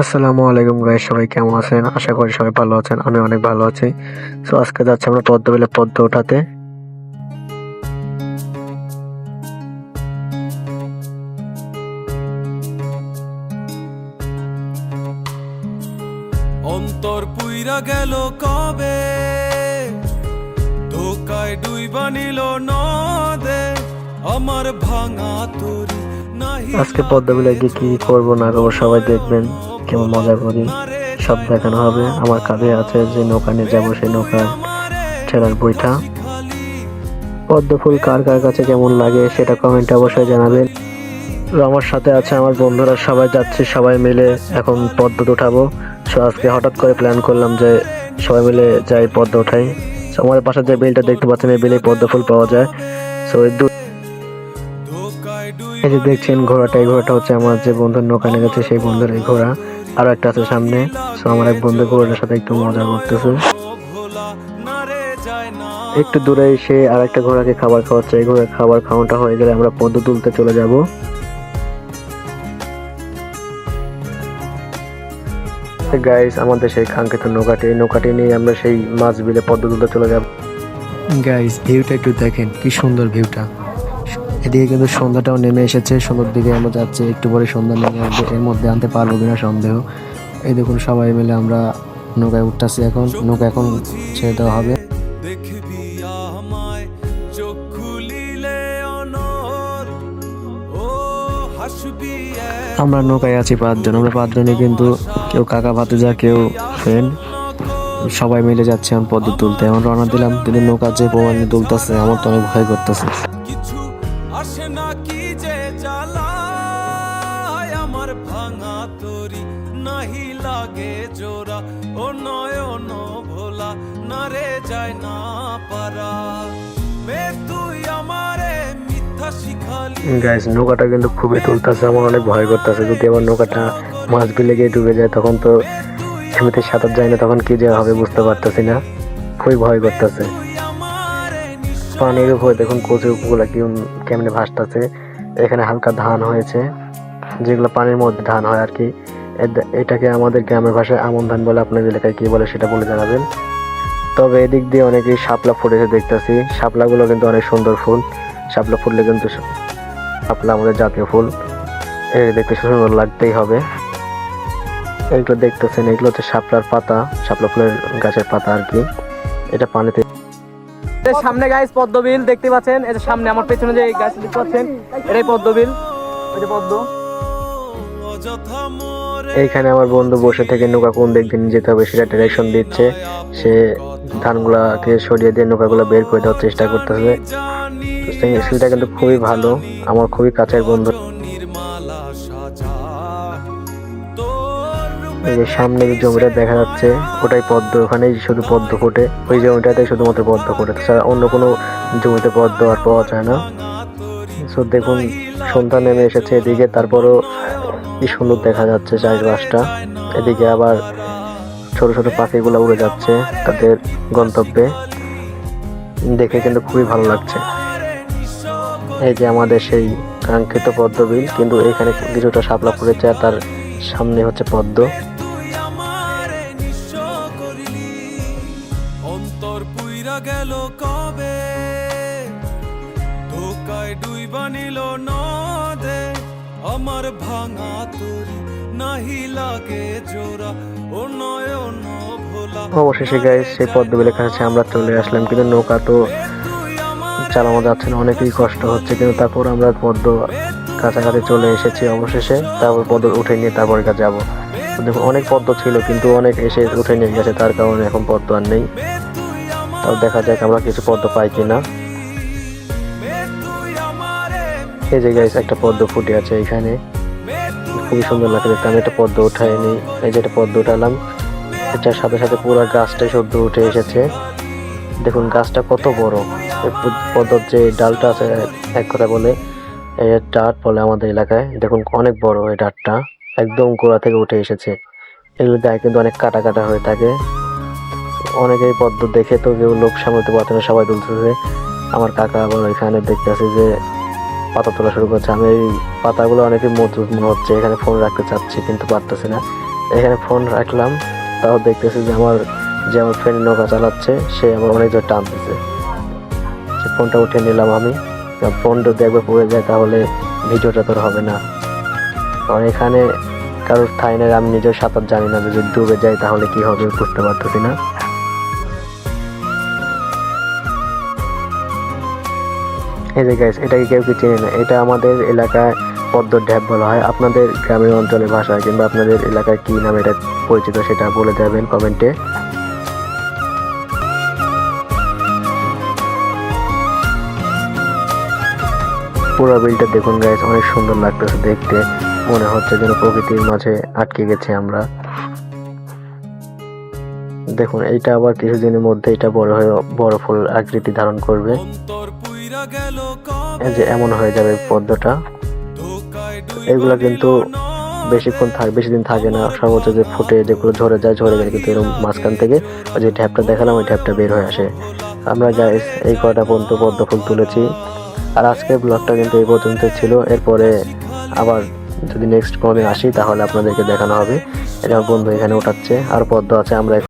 আসসালামু আলাইকুম গাইস সবাই কেমন আছেন? আশা করি সবাই ভালো আছেন আমি অনেক ভালো আছি। সো আজকে যাচ্ছি আমরা পদ্ম বিলে পদ্ম ওঠাতে। অন্তর পুইরা গেল কবে? ধোকায় ডুইবা নিল নদে। আমার ভাঙা তরি আজকে পদ্ম বিলে গিয়ে কি করব না করব সবাই দেখবেন। কেমন মজা করি, সব দেখানো হবে। আমার কাঁধে আছে যে নৌকা নিয়ে যাব সেই নৌকা ঠেলার বইটা। পদ্ম ফুল কার কার কাছে কেমন লাগে সেটা কমেন্টে অবশ্যই জানাবেন। আমার সাথে আছে আমার বন্ধুরা, সবাই যাচ্ছে, সবাই মিলে এখন পদ্ম উঠাবো। সো আজকে হঠাৎ করে প্ল্যান করলাম যে সবাই মিলে যাই পদ্ম উঠাই। আমাদের পাশে যে বিলটা দেখতে পাচ্ছেন, এই বিলে পদ্ম ফুল পাওয়া যায়। সো এই যে দেখছেন ঘোড়াটা, এই ঘোড়াটা হচ্ছে আমার যে বন্ধুর নৌকা নিয়ে গেছে, সেই বন্ধুর এই ঘোড়া। আরও একটা আছে সামনে। সো আমার এক বন্ধু ঘোড়াটার সাথে একটু মজা করতেছে। একটু দূরে এসে আর একটা ঘোড়াকে খাবার খাওয়াচ্ছে। এই ঘোড়ার খাবার খাওয়াটা হয়ে গেলে আমরা পদ্ম তুলতে চলে যাব। গাইস আমাদের সেই কাঙ্ক্ষিত নৌকাটি, এই নৌকাটি নিয়ে আমরা সেই মাছ বিলে পদ্ম তুলতে চলে যাব। গাইস ভিউটা একটু দেখেন, কি সুন্দর ভিউটা এদিকে কিন্তু সন্ধ্যাটাও নেমে এসেছে সন্ধ্যার দিকে আমরা যাচ্ছি একটু পরে সন্ধ্যা নেমে আসবে এর মধ্যে আনতে পারব কিনা সন্দেহ। এই দেখুন সবাই মিলে আমরা নৌকায় উঠতেছি এখন নৌকা এখন ছেড়ে দেওয়া হবে। আমরা নৌকায় আছি পাঁচজন আমরা পাঁচজনে কিন্তু কেউ কাকা ভাতিজা কেউ ফ্রেন্ড সবাই মিলে যাচ্ছে এখন পদ্ম তুলতে। এখন রওনা দিলাম কিন্তু নৌকা যে প্রমাণে তুলতেছে আমার তো অনেক ভয় করতেছে। ভাঙা তরি নাহি লাগে জোড়া। ও নয়ন ভোলা, না রে যায় না পারা। মে তুই আমারে মিথ্যা শিখালি। গাইস নৌকাটা কিন্তু খুবই তুলতেছে, আমার অনেক ভয় করতেছে। যদি আমার নৌকাটা মাছ বিলে গিয়ে ডুবে যায়, তখন তো এমনিতে সাঁতার যায় না, তখন কি যে হবে বুঝতে পারতেছি না। খুবই ভয় করতেছে। পানির উপরে দেখুন কচু গুলা কেমনে ভাসতেছে। এখানে হালকা ধান হয়েছে। যেগুলো পানির মধ্যে ধান হয় আর কি এটাকে আমাদের গ্রামের ভাষায় আমন ধান বলে আপনাদের এলাকায় কি বলে সেটা বলে জানাবেন। তবে এদিক দিয়ে অনেকেই শাপলা ফুটেছে দেখতেছি। শাপলাগুলো কিন্তু অনেক সুন্দর ফুল। শাপলা ফুললে কিন্তু শাপলা আমাদের জাতীয় ফুল। এই দেখতে সুন্দর লাগতেই হবে। এগুলো দেখতেছেন, এগুলো হচ্ছে শাপলার পাতা, শাপলা ফুলের গাছের পাতা আর কি। এটা পানিতে সামনে গাইস পদ্মবিল, দেখতে পাচ্ছেন? এই সামনে আমার পেছনে যে গাছ দেখতে পাচ্ছেন? এটাই পদ্মবিল। যে পদ্ম। এইখানে আমার বন্ধু বসে থেকে নৌকা কোন দিক দিয়ে যেতে হবে সেটা ডিরেকশন দিচ্ছে। সে ধানগুলাকে সরিয়ে দিয়ে নৌকাগুলো বের করে দেওয়ার চেষ্টা করতেছে। স্কিলটা কিন্তু খুবই ভালো। আমার খুবই কাছের বন্ধু। এই যে সামনে যে জমিটা দেখা যাচ্ছে, ওটাই পদ্ম। ওখানেই শুধু পদ্ম ফোটে। ওই জমিটাতেই শুধুমাত্র পদ্ম ফোটে। তাছাড়া অন্য কোনো জমিতে পদ্ম আর পাওয়া যায় না। সো দেখুন, সন্ধ্যা নেমে এসেছে এদিকে। তারপরও কি সুন্দর দেখা যাচ্ছে চাষবাসটা। এদিকে আবার ছোট ছোট পাখিগুলো উড়ে যাচ্ছে তাদের গন্তব্যে। দেখে কিন্তু খুবই ভালো লাগছে। এই যে আমাদের সেই কাঙ্ক্ষিত পদ্মবিল, কিন্তু এখানে কিছুটা শাপলা পড়েছে আর তার সামনে হচ্ছে পদ্ম। গেল কবে? ধোকায় ডুইবা নিল নদে। আমার ভাঙা তরি নাহি লাগে জোড়া ও নয়ন ভোলা। অবশেষে গাইস সেই পদ্মবিলের কাছে আমরা চলে আসলাম কিন্তু নৌকা তো চালানো যাচ্ছে না অনেকই কষ্ট হচ্ছে কিন্তু তারপর আমরা পদ্ম কাছাকাছি চলে এসেছি অবশেষে। তারপর পদ্ম উঠে নিয়ে তারপরে কাছে যাব। দেখুন অনেক পদ্ম ছিল কিন্তু অনেক এসে উঠে নিয়ে গেছে তার কারণে এখন পদ্ম আর নেই। তাও দেখা যাক আমরা কিছু পদ্ম পাই কিনা। এই যে গাইস একটা পদ্ম ফুটে আছে এখানে। খুবই সুন্দর লাগে দেখতে। আমি একটা পদ্ম উঠাই নি এই যে একটা পদ্ম উঠালাম। এটার সাথে সাথে পুরো গাছটাই সদ্য উঠে এসেছে। দেখুন, গাছটা কত বড়। পদ্মর যে ডালটা আছে, এক কথা বলে, এই ডাট বলে আমাদের এলাকায়। দেখুন, অনেক বড় এই ডাটটা। একদম গোড়া থেকে উঠে এসেছে। এগুলো গায়ে কিন্তু অনেক কাটা কাটা হয়ে থাকে। অনেকেই পদ্ম দেখে তো কেউ লোক সামলাতে পারছে না, সবাই তুলতেছে আমার কাকা আবার ওইখানে দেখতেছে যে পাতা তোলা শুরু করছে। আমি এই পাতাগুলো অনেকে মজবুত মনে হচ্ছে। এখানে ফোন রাখতে চাচ্ছি কিন্তু পারতেছি না। এখানে ফোন রাখলাম, তাও দেখতেছি যে আমার যে আমার ফ্রেন্ড নৌকা চালাচ্ছে, সে আমার অনেক জোর টানতেছে। সে ফোনটা উঠে নিলাম আমি। কারণ ফোন যদি একবার পড়ে যায় তাহলে ভিডিওটা তোর হবে না। কারণ এখানে কারোর ঠাই নেই, আমি নিজের সাঁতার জানি না যদি ডুবে যাই তাহলে কি হবে বুঝতে পারতেছি না। এই যে গাইস এটাকে কেউ কি চেনে না, এটা আমাদের এলাকায় পদ্ম ড্যাব বলা হয়। আপনাদের গ্রামের অঞ্চলের ভাষায় কিংবা আপনাদের এলাকায় কি নামে এটা পরিচিত সেটা বলে যাবেন কমেন্টে। পুরো বিলটা দেখুন গাইস অনেক সুন্দর লাগতেছে দেখতে। মনে হচ্ছে যেন প্রকৃতির মাঝে আটকে গেছি আমরা। দেখুন, এইটা আবার কিছুদিনের মধ্যে এটা বড় হয়ে বড় ফুল আকৃতি ধারণ করবে। যে এমন হয়ে যাবে পদ্মটা এগুলা কিন্তু বেশিক্ষণ থাক বেশি দিন থাকে না। সর্বোচ্চ যে ফুটে যেগুলো ঝরে যায় ঝরে যায় কিন্তু এরকম মাঝখান থেকে ওই যে ট্যাপটা দেখালাম, ওই ট্যাপটা বের হয়ে আসে। আমরা গাইস এই কয়টা পর্যন্ত পদ্ম ফুল তুলেছি। আর আজকের ব্লগটা কিন্তু এই পর্যন্ত ছিল। এরপরে আবার যদি নেক্সট কোনোদিন আসি, তাহলে আপনাদেরকে দেখানো হবে। এটা বন্ধু এখানে ওঠাচ্ছে আর পদ্ম আছে, আমরা